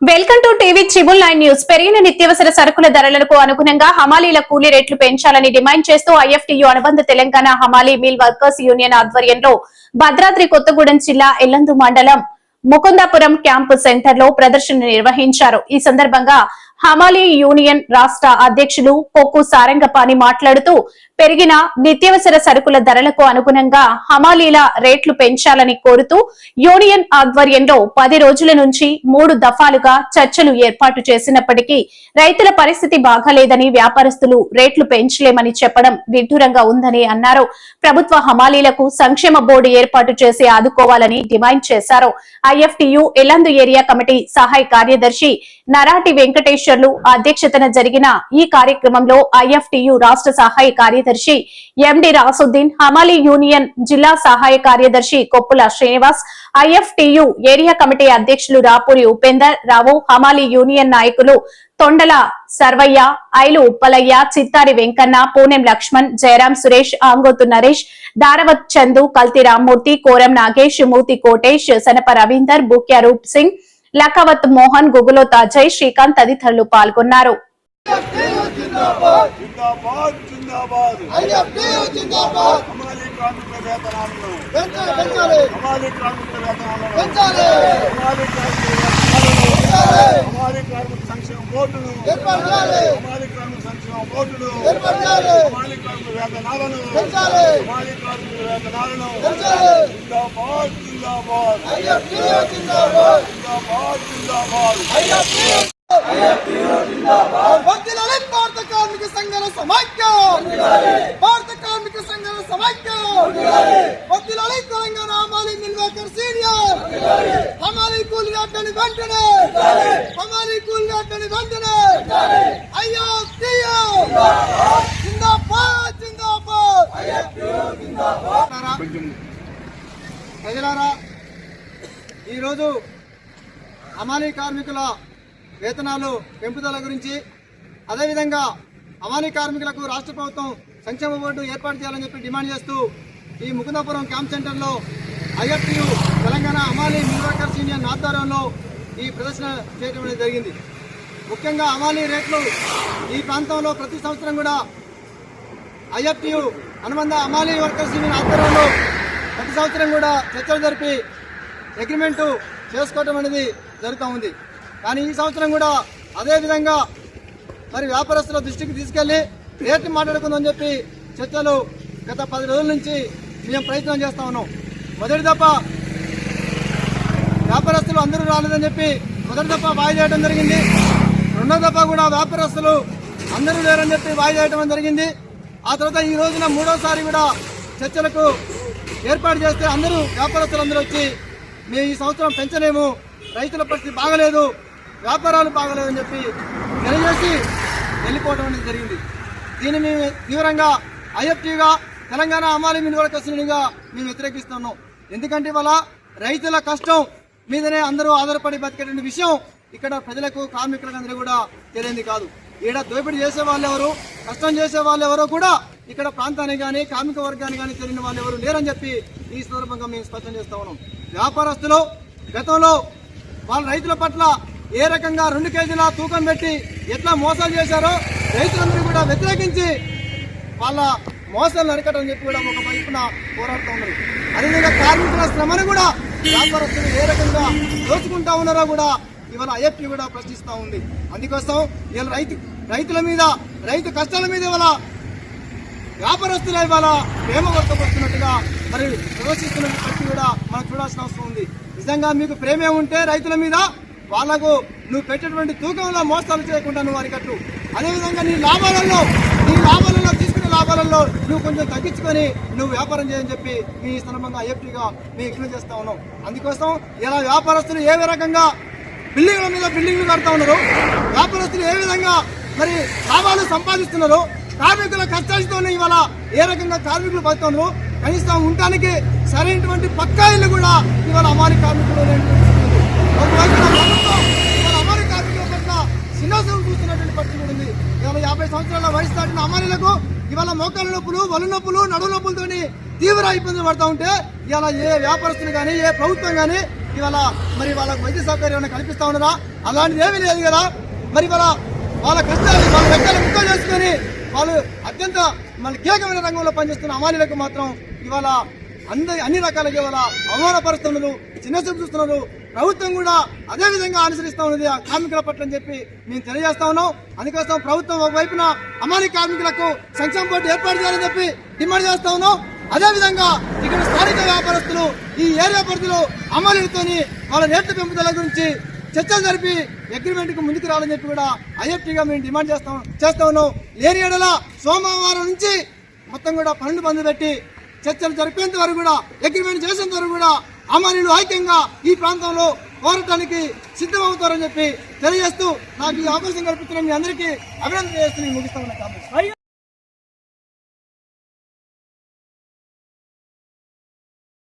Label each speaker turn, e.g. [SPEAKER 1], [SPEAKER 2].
[SPEAKER 1] Welcome to TV triple nine news. పెరిగిన నిత్యావసర సరుకుల ధరలకు అనుగుణంగా హమాలీల కూలీ రేట్లు పెంచాలని డిమాండ్ చేస్తూ ఐఎఫ్టీయూ అనుబంధ తెలంగాణ హమాలీ మిల్ వర్కర్స్ యూనియన్ ఆధ్వర్యంలో భద్రాద్రి కొత్తగూడెం జిల్లా ఎల్లందు మండలం ముకుందాపురం క్యాంపు సెంటర్లో ప్రదర్శన నిర్వహించారు. ఈ సందర్భంగా హమాలీ యూనియన్ రాష్ట్ర అధ్యక్షులు కొక్కు సారంగపాణి మాట్లాడుతూ పెరిగిన నిత్యావసర సరుకుల ధరలకు అనుగుణంగా హమాలీల రేట్లు పెంచాలని కోరుతూ యూనియన్ ఆధ్వర్యంలో పది రోజుల నుంచి మూడు దఫాలుగా చర్చలు ఏర్పాటు చేసినప్పటికీ రైతుల పరిస్థితి బాగాలేదని వ్యాపారస్తులు రేట్లు పెంచలేమని చెప్పడం విడ్డూరంగా ఉందని అన్నారు. ప్రభుత్వ హమాలీలకు సంక్షేమ బోర్డు ఏర్పాటు చేసి ఆదుకోవాలని డిమాండ్ చేశారు. ఐఎఫ్టియు ఎల్లందు ఏరియా కమిటీ సహాయ కార్యదర్శి నరాటి వెంకటేశ్వర్లు అధ్యక్షతన జరిగిన ఈ కార్యక్రమంలో ఐఎఫ్టియు రాష్ట్ర సహాయ కార్యదర్శి ఎండి రాసుద్దీన్ హమాలి యూనియన్ జిల్లా సహాయ కార్యదర్శి Koppula Srinivas IFTU area committee అధ్యక్షులు రాపూరి ఉపేందర్ రావు హమాలి యూనియన్ నాయకులు తొండల సర్వయ్య ఐలు ఉప్పలయ్య చిత్తారి వెంకన్న పూనెం లక్ష్మణ్ జయరాం సురేష్ ఆంగోతు నరేష్ దారవత్ చందు కల్తి రామ్మూర్తి కోరం నాగేష్ మూతి కోటేష్ సనప రవీందర్ బుక్యా రూప్ సింగ్ లకావత్ మోహన్ గుగులోత్ జై శ్రీకాంత్ తదితరులు పాల్గొన్నారు.
[SPEAKER 2] సంక్షేమ బోర్డును సంక్షేమ బోర్డును వేతనాలను వేతనాలను జిందాబాద్ జిందాబాద్.
[SPEAKER 3] జిందాబాద్.
[SPEAKER 2] జిందాబాద్
[SPEAKER 3] భారత కార్మిక సంఘాల సమైక్యం. భారత కార్మిక సంఘాల సమైక్యం. వర్ధిల్లాలి తెలంగాణ హమాలి మిల్ వర్కర్ సీనియర్. హమాలి కూలి అట్టని వెంటనే. హమాలి కూలి అట్టని వెంటనే. అయ్యో తీయో జిందాబాద్. జిందాబాద్. ప్రజలారా ఈరోజు అమానీ కార్మికుల వేతనాలు పెంపుదల గురించి అదేవిధంగా అమానీ కార్మికులకు రాష్ట్ర ప్రభుత్వం సంక్షేమ బోర్డు ఏర్పాటు చేయాలని చెప్పి డిమాండ్ చేస్తూ ఈ ముకుందాపురం క్యాంప్ సెంటర్లో IFTU Telangana Amani mill workers union ఆధ్వర్యంలో ఈ ప్రదర్శన చేయడం జరిగింది. ముఖ్యంగా అమానీ రేట్లు ఈ ప్రాంతంలో ప్రతి సంవత్సరం కూడా ఐఎఫ్టియు అనుబంధ అమానీ వర్కర్స్ యూనియన్ ఆధ్వర్యంలో ప్రతి సంవత్సరం కూడా చర్చలు జరిపి అగ్రిమెంటు చేసుకోవటం అనేది జరుగుతూ ఉంది. కానీ ఈ సంవత్సరం కూడా అదే విధంగా మరి వ్యాపారస్తుల దృష్టికి తీసుకెళ్ళి రేట్లు మాట్లాడుకుందని చెప్పి చర్చలు గత పది రోజుల నుంచి మేము ప్రయత్నం చేస్తూ ఉన్నాం. మొదటి దఫ వ్యాపారస్తులు అందరూ రాలేదని చెప్పి మొదటి దప్ప వాయి చేయడం జరిగింది. రెండో దప్ప కూడా వ్యాపారస్తులు అందరూ లేరని చెప్పి వాయి చేయడం జరిగింది. ఆ తర్వాత ఈ రోజున మూడోసారి కూడా చర్చలకు ఏర్పాటు చేస్తే అందరూ వ్యాపారస్తులు అందరూ వచ్చి మేము ఈ సంవత్సరం పెంచలేము రైతుల పరిస్థితి బాగలేదు వ్యాపారాలు బాగలేదని చెప్పి తెలియజేసి వెళ్ళిపోవడం అనేది జరిగింది. దీన్ని మేము తీవ్రంగా ఐఎఫ్టీగా తెలంగాణ అమాలి మినవల కసినిగా మేము వ్యతిరేకిస్తున్నాం ఎందుకంటే ఇవాళ రైతుల కష్టం మీదనే అందరూ ఆధారపడి బతికేటువంటి విషయం ఇక్కడ ప్రజలకు కార్మికులకు అందరూ కూడా తెలియంది కాదు. ఈడ దోపిడీ చేసే వాళ్ళు ఎవరు కష్టం చేసే వాళ్ళు ఎవరో కూడా ఇక్కడ ప్రాంతానికి కానీ కార్మిక వర్గానికి కానీ తెలియని వాళ్ళు ఎవరు లేరని చెప్పి ఈ సందర్భంగా మేము స్పష్టం చేస్తా ఉన్నాం. వ్యాపారస్తులు గతంలో వాళ్ళ రైతుల పట్ల ఏ రకంగా రెండు కేజీల తూకం పెట్టి ఎట్లా మోసాలు చేశారో రైతులందరూ కూడా వ్యతిరేకించి వాళ్ళ మోసాలు అరికట్టని చెప్పి కూడా ఒక వైపున పోరాడుతూ ఉన్నారు అదేవిధంగా కార్మికుల శ్రమను కూడా వ్యాపారస్తులు ఏ రకంగా దోచుకుంటా ఉన్నారో కూడా ఇవాళ ఐఎఫ్టీ కూడా ప్రశ్నిస్తూ ఉంది. అందుకోసం ఇవాళ రైతు రైతుల మీద రైతు కష్టాల మీద ఇవాళ వ్యాపారస్తులు ఇవాళ ప్రేమ వర్తపడుతున్నట్టుగా మరి ప్రదర్శిస్తున్న పరిస్థితి కూడా మనం చూడాల్సిన అవసరం ఉంది. నిజంగా మీకు ప్రేమే ఉంటే రైతుల మీద వాళ్ళకు నువ్వు పెట్టేటువంటి తూకంలో మోసాలు చేయకుండా నువ్వు అరికట్టు. అదేవిధంగా నీ లాభాలలో నీ లాభాలలో తీసుకునే లాభాలలో నువ్వు కొంచెం తగ్గించుకొని నువ్వు వ్యాపారం చేయని చెప్పి మీ సందర్భంగా ఐఎఫ్టీగా మేము ఎక్స్ప్లెయిన్ చేస్తా ఉన్నాం. అందుకోసం ఇలా వ్యాపారస్తులు ఏ రకంగా బిల్డింగ్ల మీద బిల్డింగ్లు కడతా ఉన్నారు వ్యాపారస్తులు ఏ విధంగా మరి లాభాలు సంపాదిస్తున్నారు కార్మికుల కష్టాలతోనే ఇవాళ ఏ రకంగా కార్మికులు బతుకుతున్నారు కనీసం ఉండటానికి సరైనటువంటి పక్కా ఇల్లు కూడా ఇవాళ అమారి కార్మికులు అమారి కార్మికుల పట్ల చిన్నసూపు చూస్తున్నటువంటి పరిస్థితి ఉంది. ఇవాళ యాభై సంవత్సరాల వయసు దాటిన అమారీలకు ఇవాళ మోకాల నొప్పులు వలు నొప్పులు నడువు నొప్పులతోని తీవ్ర ఇబ్బందులు పడతా ఉంటే ఇవాళ ఏ వ్యాపారస్తులు కానీ ఏ ప్రభుత్వం కానీ ఇవాళ మరి వాళ్ళకు వైద్య సౌకర్యం ఏమైనా కల్పిస్తా ఉన్నారా? అలాంటిది ఏమీ లేదు కదా. మరి వాళ్ళ వాళ్ళ కష్టాలు వాళ్ళ రెక్కలు ముక్కలు చేసుకొని వాళ్ళు అత్యంత మన కీలకమైన రంగంలో పనిచేస్తున్న అమాలీలకు మాత్రం ఇవాళ అందరి అన్ని రకాలుగా ఇవాళ అవమానపరుస్తున్నారు చిన్న చూపు చూస్తున్నారు ప్రభుత్వం కూడా అదే విధంగా అనుసరిస్తా ఉన్నది ఆ కార్మికుల పట్ల అని చెప్పి మేము తెలియజేస్తా ఉన్నాం. అందుకోసం ప్రభుత్వం ఒకవైపున అమాలి కార్మికులకు సంక్షేమ బోర్డు ఏర్పాటు చేయాలని చెప్పి డిమాండ్ చేస్తా ఉన్నాం. అదే విధంగా ఇక్కడ స్థానిక వ్యాపారస్తులు ఈ ఏరియా పరిధిలో అమలుతోని వాళ్ళ రేట్ల పెంపుదల గురించి చర్చలు జరిపి అగ్రిమెంట్కు ముందుకు రావాలని చెప్పి కూడా ఐఎఫ్టీగా మేము డిమాండ్ చేస్తాం చేస్తా ఉన్నాం. లేని ఏడల సోమవారం నుంచి మొత్తం కూడా పన్నెండు బంధు పెట్టి చర్చలు జరిపేంత వరకు కూడా అగ్రిమెంట్ చేసేంత వరకు కూడా అమలీలు ఐక్యంగా ఈ ప్రాంతంలో పోరాటానికి సిద్ధమవుతారని చెప్పి తెలియజేస్తూ నాకు ఈ అవకాశం కల్పిస్తున్న మీ అందరికీ అభినందన చేస్తూ ముగిస్తా ఉన్నా